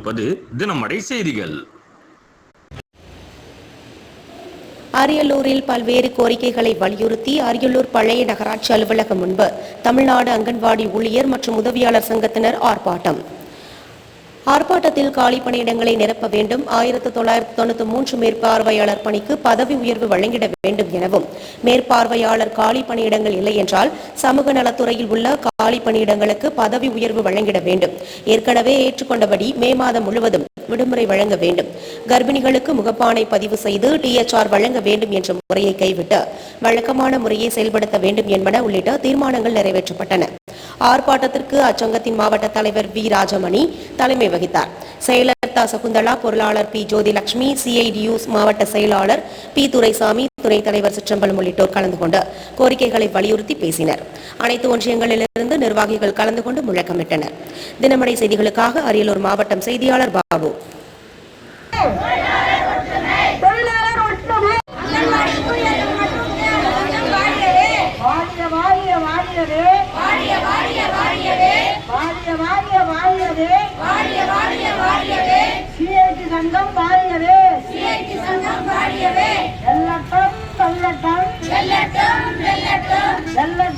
கொண்டிருப்பது தினமடை செய்திகள். அரியலூரில் பல்வேறு கோரிக்கைகளை வலியுறுத்தி அரியலூர் பழைய நகராட்சி அலுவலகம் முன்பு தமிழ்நாடு அங்கன்வாடி ஊழியர் மற்றும் உதவியாளர் சங்கத்தினர் ஆர்ப்பாட்டம். ஆர்ப்பாட்டத்தில் காலி பணியிடங்களை நிரப்ப வேண்டும். ஆயிரத்து தொள்ளாயிரத்து தொண்ணூத்தி மூன்று மேற்பார்வையாளர் பணிக்கு பதவி உயர்வு வழங்கிட வேண்டும் எனவும் மேற்பார்வையாளர் காலி பணியிடங்கள் இல்லை என்றால் சமூக நலத்துறையில் உள்ள காலி பணியிடங்களுக்கு பதவி உயர்வு வழங்கிட வேண்டும். ஏற்கனவே ஏற்றுக்கொண்டபடி மே மாதம் முழுவதும் விடுமுறை வழங்க வேண்டும். கர்ப்பிணிகளுக்கு முகப்பானை பதிவு செய்து டிஎச்ஆர் வழங்க வேண்டும் என்ற முறையை கைவிட்டு வழக்கமான முறையை செயல்படுத்த வேண்டும் என்பன உள்ளிட்ட தீர்மானங்கள் நிறைவேற்றப்பட்டன. ஆர்ப்பாட்டத்திற்கு அச்சங்கத்தின் மாவட்ட தலைவர் வி ராஜமணி தலைமை வகித்தார். செயலர் த சகுந்தலா பொருளாளர் பி ஜோதிலட்சுமி சிஐடியு மாவட்ட செயலாளர் பி துரைசாமி துணைத் தலைவர் சிற்றம்பலம் உள்ளிட்டோர் கலந்து கொண்டு கோரிக்கைகளை வலியுறுத்தி பேசினர். அனைத்து ஒன்றியங்களிலிருந்து நிர்வாகிகள் கலந்து கொண்டு முழக்கமிட்டனர். தினமடை செய்திகளுக்காக அரியலூர் மாவட்டம் செய்தியாளர் பாபு. தொழிலாளர் சங்கம் வாழியவே வெள்ளட்டம்